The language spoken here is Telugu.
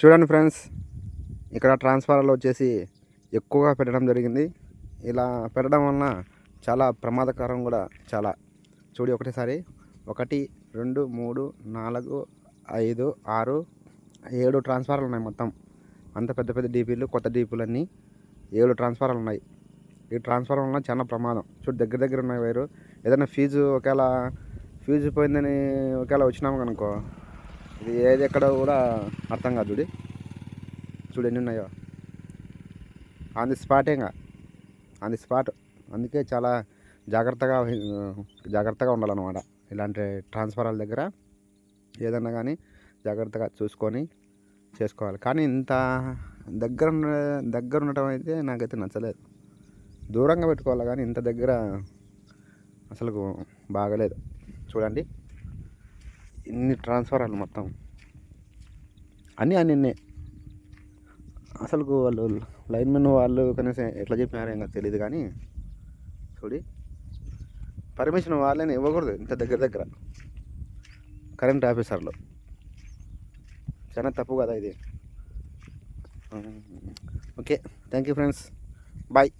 చూడండి ఫ్రెండ్స్ ఇక్కడ ట్రాన్స్ఫార్మర్లు వచ్చేసి ఎక్కువగా పెట్టడం జరిగింది. ఇలా పెట్టడం వలన చాలా ప్రమాదకరం కూడా చాలా. చూడు ఒకటేసారి. ఒకటి రెండు మూడు నాలుగు ఐదు ఆరు ఏడు ట్రాన్స్ఫార్మర్లు ఉన్నాయి మొత్తం. అంత పెద్ద పెద్ద డీపీలు కొత్త డీపీలు అన్నీ ఏడు ట్రాన్స్ఫార్మర్లు ఉన్నాయి. ఈ ట్రాన్స్ఫార్మర్ వలన చాలా ప్రమాదం. చూడు దగ్గర దగ్గర ఉన్నాయి వైరు. ఏదైనా ఫీజు ఒకవేళ ఫీజు పోయిందని ఒకవేళ వచ్చినాము కనుకో ఇది ఏది ఎక్కడ కూడా అర్థం కాదు చూడి. చూడు ఎన్ని ఉన్నాయో. ఆన్ ది స్పాట్ ఇంకా ఆన్ ది స్పాట్ అందుకే చాలా జాగ్రత్తగా జాగ్రత్తగా ఉండాలన్నమాట. ఇలాంటి ట్రాన్స్ఫారాల దగ్గర ఏదన్నా కానీ జాగ్రత్తగా చూసుకొని చేసుకోవాలి. కానీ ఇంత దగ్గర ఉన్న- దగ్గర ఉండటం అయితే నాకైతే నచ్చలేదు. దూరంగా పెట్టుకోవాలి కానీ ఇంత దగ్గర అసలు బాగలేదు. చూడండి. ఇన్ని ట్రాన్స్ఫారాలు మొత్తం. అన్నీ అన్నీ అసలు వాళ్ళు లైన్మెన్ వాళ్ళు కనీసం ఎట్లా చెప్పినారో ఇంకా తెలియదు కానీ చూడి. పర్మిషన్ వాళ్ళని ఇవ్వకూడదు ఇంత దగ్గర దగ్గర. కరెంట్ ఆఫీసర్లు. చాలా తప్పు కదా ఇది. Okay thank you friends. Bye.